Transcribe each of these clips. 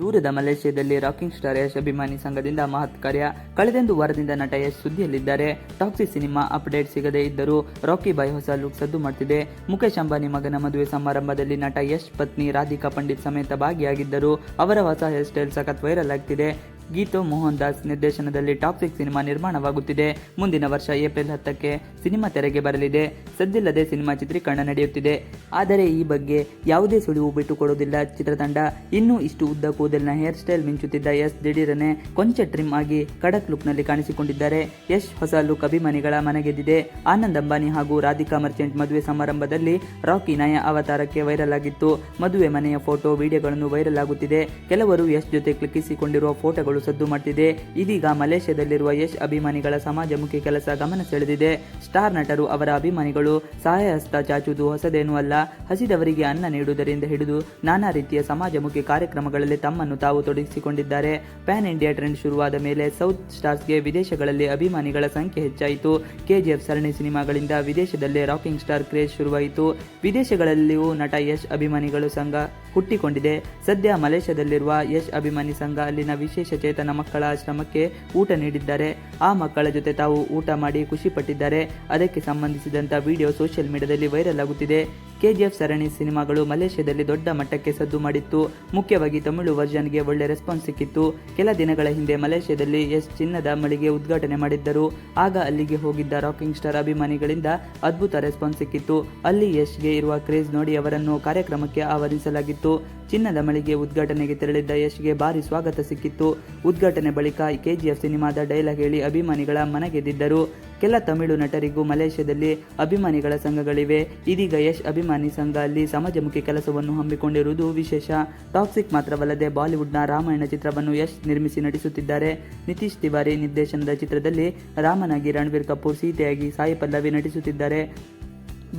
ದೂರದ ಮಲೇಷ್ಯಾದಲ್ಲಿ rocking star Yash ಅಭಿಮಾನಿ ಸಂಘದಿಂದ ಮಹತ್ ಕಾರ್ಯ. ಕಳೆದೊಂದು ವಾರದಿಂದ ನಟ ಯಶ್ ಸುದ್ದಿಯಲ್ಲಿದ್ದಾರೆ. ಟಾಕ್ಸಿ ಸಿನಿಮಾ ಅಪ್ಡೇಟ್ ಸಿಗದೇ ಇದ್ದರೂ ರಾಕಿ ಬಾಯ್ ಹೊಸ ಲುಕ್ ಸದ್ದು ಮಾಡ್ತಿದೆ. ಮುಖೇಶ್ ಅಂಬಾನಿ ಮಗನ ಮದುವೆ ಸಮಾರಂಭದಲ್ಲಿ ನಟ ಯಶ್ ಪತ್ನಿ ರಾಧಿಕಾ ಪಂಡಿತ್ ಸಮೇತ ಭಾಗಿಯಾಗಿದ್ದರು. ಅವರ ಹೊಸ ಹೇರ್ ಸ್ಟೈಲ್ ಸಖತ್ ವೈರಲ್ ಆಗ್ತಿದೆ. ಗೀತು ಮೋಹನ್ ದಾಸ್ ನಿರ್ದೇಶನದಲ್ಲಿ ಟಾಕ್ಸಿಕ್ ಸಿನಿಮಾ ನಿರ್ಮಾಣವಾಗುತ್ತಿದೆ. ಮುಂದಿನ ವರ್ಷ ಏಪ್ರಿಲ್ ಹತ್ತಕ್ಕೆ ಸಿನಿಮಾ ತೆರೆಗೆ ಬರಲಿದೆ. ಸದ್ದಿಲ್ಲದೆ ಸಿನಿಮಾ ಚಿತ್ರೀಕರಣ ನಡೆಯುತ್ತಿದೆ. ಆದರೆ ಈ ಬಗ್ಗೆ ಯಾವುದೇ ಸುಳಿವು ಬಿಟ್ಟುಕೊಡುವುದಿಲ್ಲ. ಚಿತ್ರತಂಡ ಇನ್ನೂ ಇಷ್ಟು ಉದ್ದ ಕೂದಲಿನ ಹೇರ್ ಸ್ಟೈಲ್ ಮಿಂಚುತ್ತಿದ್ದ ಯಶ್ ದಿಢೀರನೆ ಕೊಂಚ ಟ್ರಿಮ್ ಆಗಿ ಕಡಕ್ ಲುಕ್ನಲ್ಲಿ ಕಾಣಿಸಿಕೊಂಡಿದ್ದಾರೆ. ಯಶ್ ಹೊಸ ಲುಕ್ ಅಭಿಮಾನಿಗಳ ಮನೆಗೆದ್ದಿದೆ. ಆನಂದ್ ಅಂಬಾನಿ ಹಾಗೂ ರಾಧಿಕಾ ಮರ್ಚೆಂಟ್ ಮದುವೆ ಸಮಾರಂಭದಲ್ಲಿ ರಾಕಿ ನಯ ಅವತಾರಕ್ಕೆ ವೈರಲ್ ಆಗಿತ್ತು. ಮದುವೆ ಮನೆಯ ಫೋಟೋ, ವಿಡಿಯೋಗಳನ್ನು ವೈರಲ್ ಆಗುತ್ತಿದೆ. ಕೆಲವರು ಯಶ್ ಜೊತೆ ಕ್ಲಿಕ್ಕಿಸಿಕೊಂಡಿರುವ ಫೋಟೋಗಳು ಸದ್ದು ಮಾಡ್ತಿದೆ ಇದೀಗ ಮಲೇಷ್ಯಾದಲ್ಲಿರುವ ಯಶ್ ಅಭಿಮಾನಿಗಳ ಸಮಾಜಮುಖಿ ಕೆಲಸ ಗಮನ ಸೆಳೆದಿದೆ. ಸ್ಟಾರ್ ನಟರು ಅವರ ಅಭಿಮಾನಿಗಳು ಸಹಾಯ ಹಸ್ತ ಚಾಚುವುದು ಹೊಸದೇನೂ ಅಲ್ಲ. ಹಸಿದವರಿಗೆ ಅನ್ನ ನೀಡುವುದರಿಂದ ಹಿಡಿದು ನಾನಾ ರೀತಿಯ ಸಮಾಜಮುಖಿ ಕಾರ್ಯಕ್ರಮಗಳಲ್ಲಿ ತಮ್ಮನ್ನು ತಾವು ತೊಡಗಿಸಿಕೊಂಡಿದ್ದಾರೆ. ಪ್ಯಾನ್ ಇಂಡಿಯಾ ಟ್ರೆಂಡ್ ಶುರುವಾದ ಮೇಲೆ ಸೌತ್ ಸ್ಟಾರ್ಸ್ಗೆ ವಿದೇಶಗಳಲ್ಲಿ ಅಭಿಮಾನಿಗಳ ಸಂಖ್ಯೆ ಹೆಚ್ಚಾಯಿತು. ಕೆಜಿಎಫ್ ಸರಣಿ ಸಿನಿಮಾಗಳಿಂದ ವಿದೇಶದಲ್ಲೇ ರಾಕಿಂಗ್ ಸ್ಟಾರ್ ಕ್ರೇಜ್ ಶುರುವಾಯಿತು. ವಿದೇಶಗಳಲ್ಲಿಯೂ ನಟ ಯಶ್ ಅಭಿಮಾನಿಗಳು ಸಂಘ ಹುಟ್ಟಿಕೊಂಡಿದೆ. ಸದ್ಯ ಮಲೇಷ್ಯಾದಲ್ಲಿರುವ ಯಶ್ ಅಭಿಮಾನಿ ಸಂಘ ಅಲ್ಲಿನ ವಿಶೇಷ ಚೇತನ ಮಕ್ಕಳ ಆಶ್ರಮಕ್ಕೆ ಊಟ ನೀಡಿದ್ದಾರೆ. ಆ ಮಕ್ಕಳ ಜೊತೆ ತಾವು ಊಟ ಮಾಡಿ ಖುಷಿಪಟ್ಟಿದ್ದಾರೆ ಅದಕ್ಕೆ ಸಂಬಂಧಿಸಿದಂತ ವಿಡಿಯೋ ಸೋಷಿಯಲ್ ಮೀಡಿಯಾದಲ್ಲಿ ವೈರಲ್ ಆಗುತ್ತಿದೆ. ಕೆಜಿಎಫ್ ಸರಣಿ ಸಿನಿಮಾಗಳು ಮಲೇಷ್ಯಾದಲ್ಲಿ ದೊಡ್ಡ ಮಟ್ಟಕ್ಕೆ ಸದ್ದು ಮಾಡಿತ್ತು. ಮುಖ್ಯವಾಗಿ ತಮಿಳು ವರ್ಷನ್ಗೆ ಒಳ್ಳೆ ರೆಸ್ಪಾನ್ಸ್ ಸಿಕ್ಕಿತ್ತು. ಕೆಲ ದಿನಗಳ ಹಿಂದೆ ಮಲೇಷ್ಯಾದಲ್ಲಿ ಯಶ್ ಚಿನ್ನದ ಮಳಿಗೆ ಉದ್ಘಾಟನೆ ಮಾಡಿದ್ದರು. ಆಗ ಅಲ್ಲಿಗೆ ಹೋಗಿದ್ದ ರಾಕಿಂಗ್ ಸ್ಟಾರ್ ಅಭಿಮಾನಿಗಳಿಂದ ಅದ್ಭುತ ರೆಸ್ಪಾನ್ಸ್ ಸಿಕ್ಕಿತ್ತು. ಅಲ್ಲಿ ಯಶ್ಗೆ ಇರುವ ಕ್ರೇಜ್ ನೋಡಿ ಅವರನ್ನು ಕಾರ್ಯಕ್ರಮಕ್ಕೆ ಆಹ್ವಾನಿಸಲಾಗಿತ್ತು. ಚಿನ್ನದ ಮಳಿಗೆ ಉದ್ಘಾಟನೆಗೆ ತೆರಳಿದ್ದ ಯಶ್ಗೆ ಭಾರಿ ಸ್ವಾಗತ ಸಿಕ್ಕಿತ್ತು. ಉದ್ಘಾಟನೆ ಬಳಿಕ ಕೆಜಿಎಫ್ ಸಿನಿಮಾದ ಡೈಲಾಗ್ ಹೇಳಿ ಅಭಿಮಾನಿಗಳ ಮನಗೆದ್ದಿದ್ದರು. ಕೆಲ ತಮಿಳು ನಟರಿಗೂ ಮಲೇಷ್ಯಾದಲ್ಲಿ ಅಭಿಮಾನಿಗಳ ಸಂಘಗಳಿವೆ. ಇದೀಗ ಯಶ್ ಅಭಿಮಾನಿ ಸಂಘ ಅಲ್ಲಿ ಸಮಾಜಮುಖಿ ಕೆಲಸವನ್ನು ಹಮ್ಮಿಕೊಂಡಿರುವುದು ವಿಶೇಷ. ಟಾಕ್ಸಿಕ್ ಮಾತ್ರವಲ್ಲದೆ ಬಾಲಿವುಡ್ನ ರಾಮಾಯಣ ಚಿತ್ರವನ್ನು ಯಶ್ ನಿರ್ಮಿಸಿ ನಟಿಸುತ್ತಿದ್ದಾರೆ. ನಿತೀಶ್ ತಿವಾರಿ ನಿರ್ದೇಶನದ ಚಿತ್ರದಲ್ಲಿ ರಾಮನಾಗಿ ರಣವೀರ್ ಕಪೂರ್ ಸೀತೆಯಾಗಿ ಸಾಯಿ ಪಲ್ಲವಿ ನಟಿಸುತ್ತಿದ್ದಾರೆ.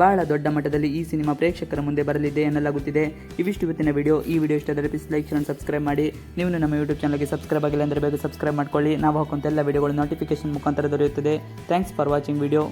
ಬಹಳ ದೊಡ್ಡ ಮಟ್ಟದಲ್ಲಿ ಈ ಸಿನಿಮಾ ಪ್ರೇಕ್ಷಕರ ಮುಂದೆ ಬರಲಿದೆ ಎನ್ನಲಾಗುತ್ತಿದೆ ಇವಿಷ್ಟು ಇವತ್ತಿನ ವಿಡಿಯೋ. ಈ ವಿಡಿಯೋ ಇಷ್ಟ ಆದರೆ ಪ್ಲೀಸ್ ಲೈಕ್ ಶೇರ್ ಸಬ್ಸ್ಕ್ರೈಬ್ ಮಾಡಿ. ನೀವು ನಮ್ಮ ಯೂಟ್ಯೂಬ್ ಚಾನಲ್ಗೆ ಸಬ್ಸ್ಕ್ರೈಬ್ ಆಗಿಲ್ಲ ಅಂದರೆ ಬೇಗ ಸಬ್ಸ್ಕ್ರೈಬ್ ಮಾಡ್ಕೊಳ್ಳಿ. ನಾವು ಹಾಕುವಂಥ ಎಲ್ಲ ವಿಡಿಯೋಗಳು ನೋಟಿಫಿಕೇಶನ್ ಮುಖಾಂತರ ದೊರೆಯುತ್ತದೆ. Thanks for watching video